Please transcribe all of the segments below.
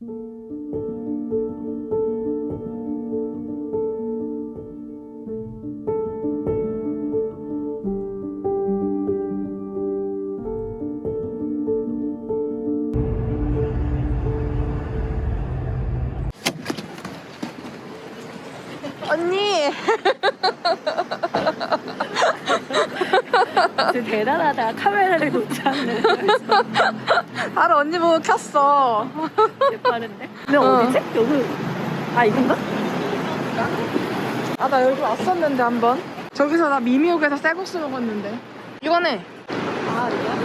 언니 대단하다. 카메라를 놓지 않는. 바로 언니 보고 켰어 빠른데? 근데 어. 어디지? 여기. 아, 이건가? 아 나 여기 왔었는데 한 번 저기서 나 미미옥에서 쌀국수 먹었는데 이거네 아, 이거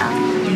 Thank you.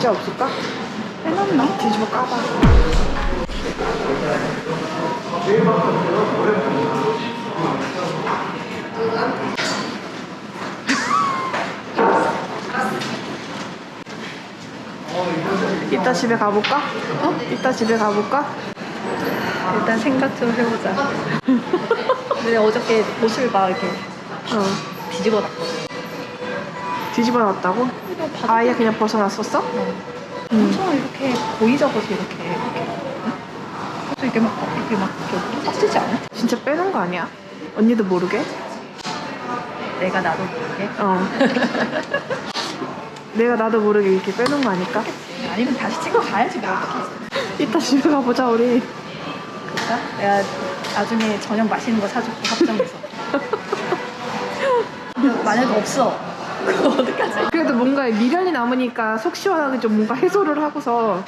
진짜 없을까? 빼놨나? 뒤집어 까봐 이따 집에 가볼까? 어? 이따 집에 가볼까? 일단 생각 좀 해보자. 근데 어저께 옷을 막 이렇게 어. 뒤집어 놨거든. 뒤집어 놨다고? 아예 그냥 벗어놨었어? 엄청 이렇게 보이적어서 이렇게 이렇게 응? 그래서 이게 막 이렇게 막 이렇게 빡지지 않아? 진짜 빼는 거 아니야? 언니도 모르게? 내가 나도 모르게 어. 내가 나도 모르게 이렇게 빼는 거 아닐까? 아니면 다시 찍어 가야지 뭐 어떡해 이따 집에 가보자 우리. 그럴까? 내가 나중에 저녁 맛있는 거 사줄게 합정해서 근데 만약에 없어 어떡하지? 그래도 뭔가 미련이 남으니까 속 시원하게 좀 뭔가 해소를 하고서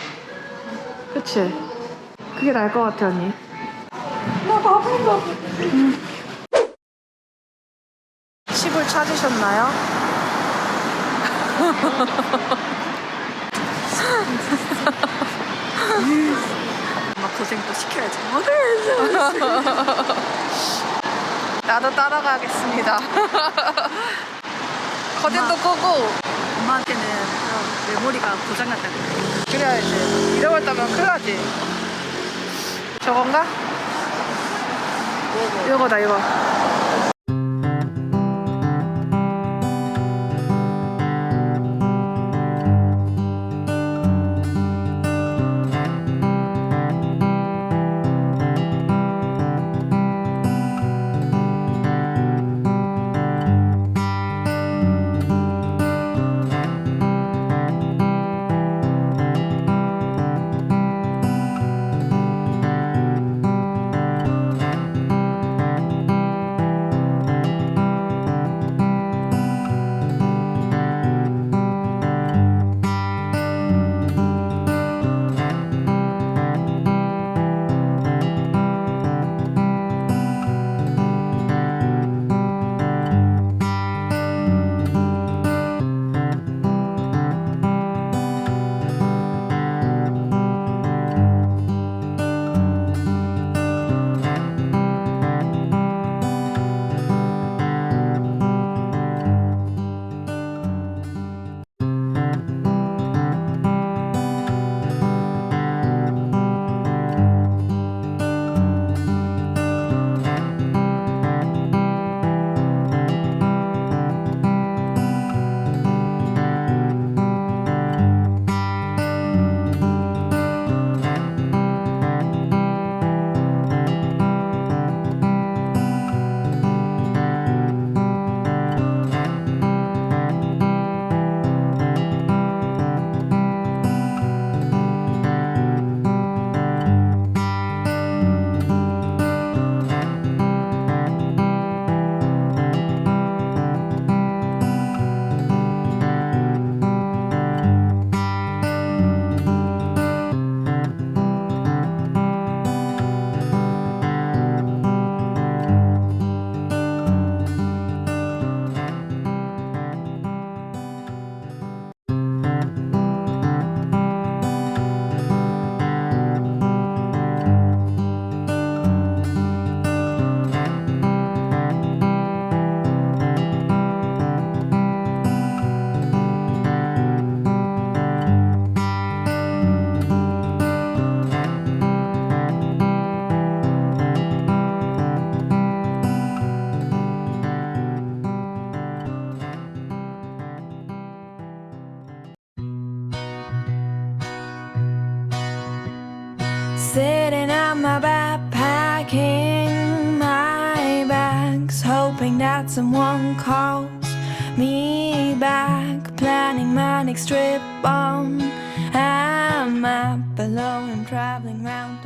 그치? 그게 나을 것 같아 언니 나 바쁜가 봐 칩을 찾으셨나요? 엄마 고생 또 시켜야지 나도 따라가겠습니다 커튼도 끄고 엄마한테는 메모리가 고장났다 그래 그래야지. 2 이제 잃어버렸다면 큰일 나지. 저건가? 2 어, 이거다 이거. That someone calls me back. Planning my next trip on a map, alone and traveling round